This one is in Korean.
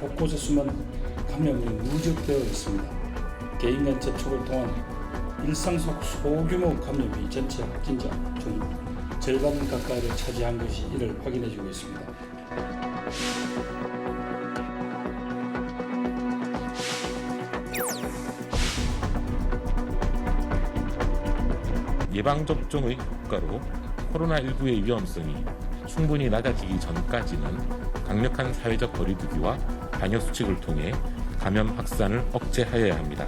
곳곳에 수많은 감염이 누적되어 있습니다. 개인 간 접촉을 통한 일상 속 소규모 감염이 전체 확진자 중 절반 가까이를 차지한 것이 이를 확인해주고 있습니다. 예방접종의 효과로 코로나19의 위험성이 충분히 낮아지기 전까지는 강력한 사회적 거리두기와 방역 수칙을 통해 감염 확산을 억제하여야 합니다.